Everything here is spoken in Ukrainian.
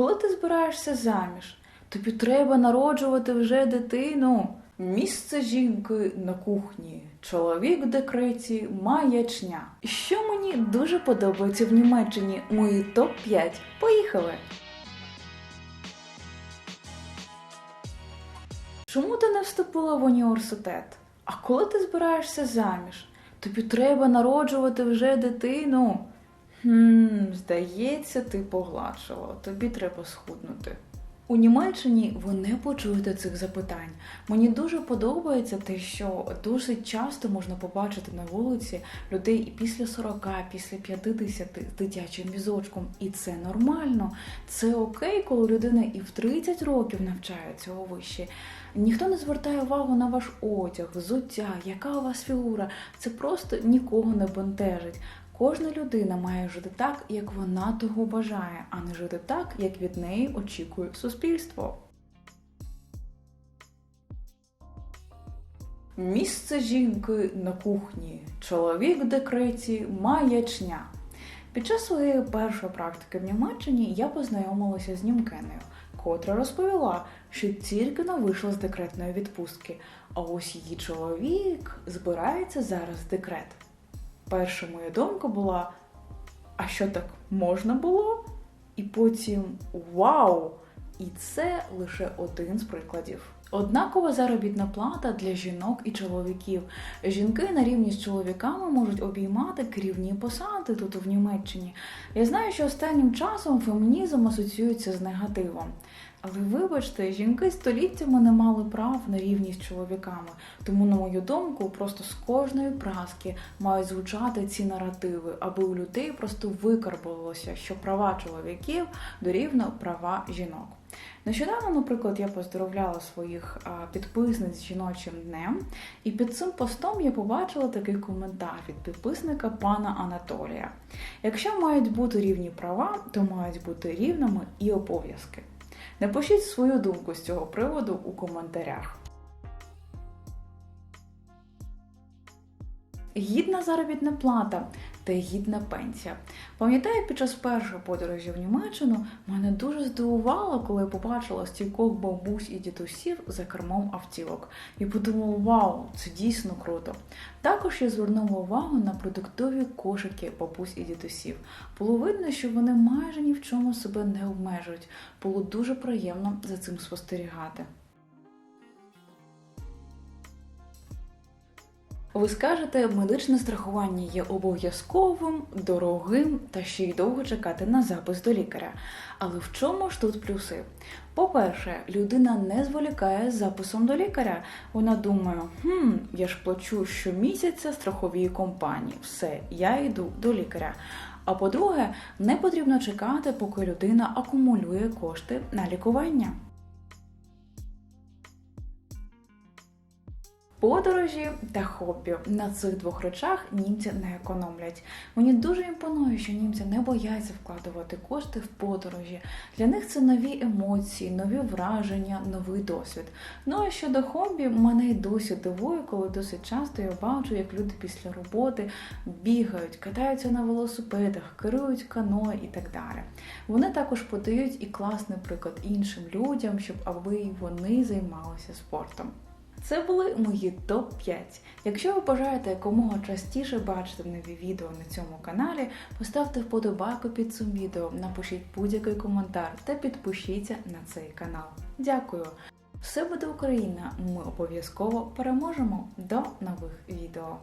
коли ти збираєшся заміж? Тобі треба народжувати вже дитину. Місце жінки на кухні, чоловік в декреті, маячня. Що мені дуже подобається в Німеччині, мої топ-5. Поїхали! Чому ти не вступила в університет? А коли ти збираєшся заміж? Тобі треба народжувати вже дитину. Хм, здається, ти погладшила. Тобі треба схуднути. У Німеччині ви не почуєте цих запитань. Мені дуже подобається те, що досить часто можна побачити на вулиці людей і після 40, після 50 з дитячим візочком. І це нормально. Це окей, коли людина і в 30 років навчається у виші. Ніхто не звертає увагу на ваш одяг, взуття, яка у вас фігура. Це просто нікого не бентежить. Кожна людина має жити так, як вона того бажає, а не жити так, як від неї очікує суспільство. Місце жінки на кухні, чоловік в декреті, маячня. Під час своєї першої практики в Німеччині я познайомилася з німкенею, котра розповіла, що тільки не вийшла з декретної відпустки, а ось її чоловік збирається зараз в декрет. Перша моя думка була: а що так можна було? І потім вау! І це лише один з прикладів. Однакова заробітна плата для жінок і чоловіків. Жінки на рівні з чоловіками можуть обіймати керівні посади тут в Німеччині. Я знаю, що останнім часом фемінізм асоціюється з негативом. Але вибачте, жінки століттями не мали прав на рівні з чоловіками. Тому, на мою думку, просто з кожної праски мають звучати ці наративи, аби у людей просто викарбувалося, що права чоловіків дорівно права жінок. Нещодавно, наприклад, я поздоровляла своїх підписниць з жіночим днем, і під цим постом я побачила такий коментар від підписника пана Анатолія: якщо мають бути рівні права, то мають бути рівними і обов'язки. Напишіть свою думку з цього приводу у коментарях. Гідна заробітна плата та гідна пенсія. Пам'ятаю, під час першої подорожі в Німеччину мене дуже здивувало, коли я побачила стількох бабусь і дідусів за кермом автівок. І подумала, вау, це дійсно круто. Також я звернула увагу на продуктові кошики бабусь і дідусів. Було видно, що вони майже ні в чому себе не обмежують. Було дуже приємно за цим спостерігати. Ви скажете, медичне страхування є обов'язковим, дорогим та ще й довго чекати на запис до лікаря. Але в чому ж тут плюси? По-перше, людина не зволікає з записом до лікаря. Вона думає, хм, я ж плачу щомісяця страховій компанії. Все, я йду до лікаря. А по-друге, не потрібно чекати, поки людина акумулює кошти на лікування. Подорожі та хобі на цих двох речах німці не економлять. Мені дуже імпонує, що німці не бояться вкладувати кошти в подорожі. Для них це нові емоції, нові враження, новий досвід. Ну а щодо хобі, мене й досі дивує, коли досить часто я бачу, як люди після роботи бігають, катаються на велосипедах, керують каное і так далі. Вони також подають і класний приклад іншим людям, щоб аби вони займалися спортом. Це були мої топ-5. Якщо ви бажаєте якомога частіше бачити нові відео на цьому каналі, поставте вподобайку під цим відео, напишіть будь-який коментар та підпишіться на цей канал. Дякую! Все буде Україна! Ми обов'язково переможемо! До нових відео!